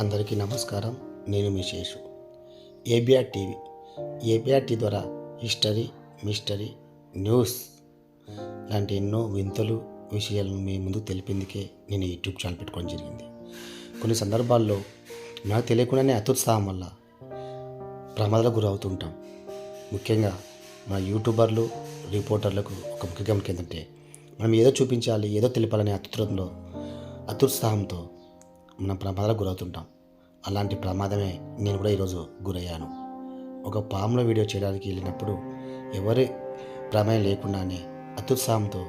అందరికీ నమస్కారం. నేను మీ Seshu. ABR TV. ABR T ద్వారా హిస్టరీ మిస్టరీ న్యూస్ లాంటి ఎన్నో వింతలు విషయాలను మీ ముందు తెలిపిందికే నేను యూట్యూబ్ ఛానల్ పెట్టుకోవడం జరిగింది. కొన్ని సందర్భాల్లో నాకు తెలియకుండానే అత్యుత్సాహం వల్ల ప్రమాదాలకు గురవుతుంటాం ముఖ్యంగా మన యూట్యూబర్లు రిపోర్టర్లకు ఒక ముఖ్య గమనిక ఏంటంటే మనం ఏదో చూపించాలి ఏదో తెలిపాలనే అతుత్రంలో అత్యుత్సాహంతో మనం ప్రమాదాలకు గురవుతుంటాం. అలాంటి ప్రమాదమే నేను కూడా ఈరోజు గురయ్యాను. ఒక పాముల వీడియో చేయడానికి వెళ్ళినప్పుడు ఎవరి ప్రమేయం లేకుండానే అత్యుత్సాహంతో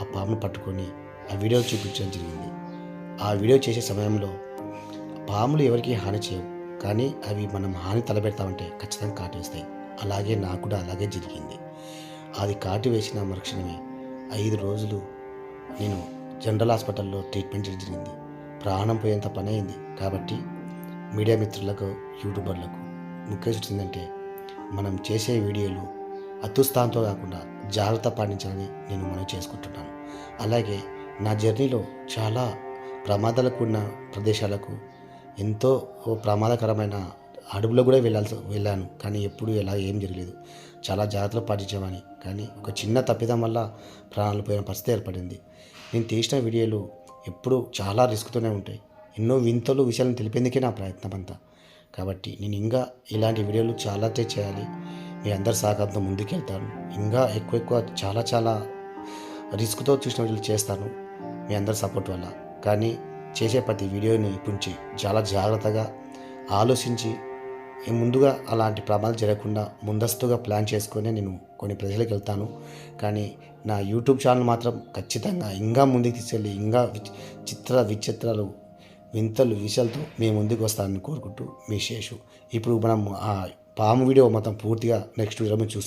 ఆ పామును పట్టుకొని ఆ వీడియో చూపించడం జరిగింది. ఆ వీడియో చేసే సమయంలో పాములు ఎవరికి హాని చేయవు కానీ అవి మనం హాని తలపెడతామంటే ఖచ్చితంగా కాటేస్తాయి అలాగే నాకు కూడా అలాగే జరిగింది. అది కాటు వేసిన మరుక్షణమే ఐదు రోజులు నేను జనరల్ హాస్పిటల్లో ట్రీట్మెంట్ చేయడం జరిగింది. ప్రాణం పోయేంత పని అయింది కాబట్టి మీడియా మిత్రులకు యూట్యూబర్లకు ముఖ్య సూచన ఏంటంటే మనం చేసే వీడియోలు అతుస్థాంతో కాకుండా జాగ్రత్త పాటించాలని నేను మనం చేసుకుంటున్నాను. అలాగే నా జర్నీలో చాలా ప్రమాదాలకు ఉన్న ప్రదేశాలకు ఎంతో ప్రమాదకరమైన అడవులో కూడా వెళ్ళాల్సి వెళ్ళాను. కానీ ఎప్పుడు ఎలా ఏం జరగలేదు. చాలా జాగ్రత్తలు పాటించేవాని కానీ ఒక చిన్న తప్పిదం వల్ల ప్రాణాలు పోయిన పరిస్థితి ఏర్పడింది. నేను తీసిన వీడియోలు ఎప్పుడు చాలా రిస్క్తోనే ఉంటాయి. ఎన్నో వింతలు విషయాలను తెలిపేందుకే నా ప్రయత్నం అంతా కాబట్టి నేను ఇంకా ఇలాంటి వీడియోలు చాలా చేయాలి. మీ అందరి సహకారంతో ముందుకెళ్తాను. ఇంకా ఎక్కువ ఎక్కువ చాలా చాలా రిస్క్తో చూసిన వీడియోలు చేస్తాను మీ అందరి సపోర్ట్ వల్ల. కానీ చేసే ప్రతి వీడియోని ఇప్పించి చాలా జాగ్రత్తగా ఆలోచించి ముందుగా అలాంటి ప్రమాదాలు జరగకుండా ముందస్తుగా ప్లాన్ చేసుకునే నేను కొన్ని ప్రజలకు వెళ్తాను. కానీ నా యూట్యూబ్ ఛానల్ మాత్రం ఖచ్చితంగా ఇంకా ముందుకు తీసుకెళ్ళి ఇంకా చిత్ర విచిత్రాలు వింతలు విషయాలతో మేము ముందుకు వస్తానని కోరుకుంటూ మీ శేషు. ఇప్పుడు మనం ఆ పాము వీడియో మొత్తం పూర్తిగా నెక్స్ట్ వీడియో చూసి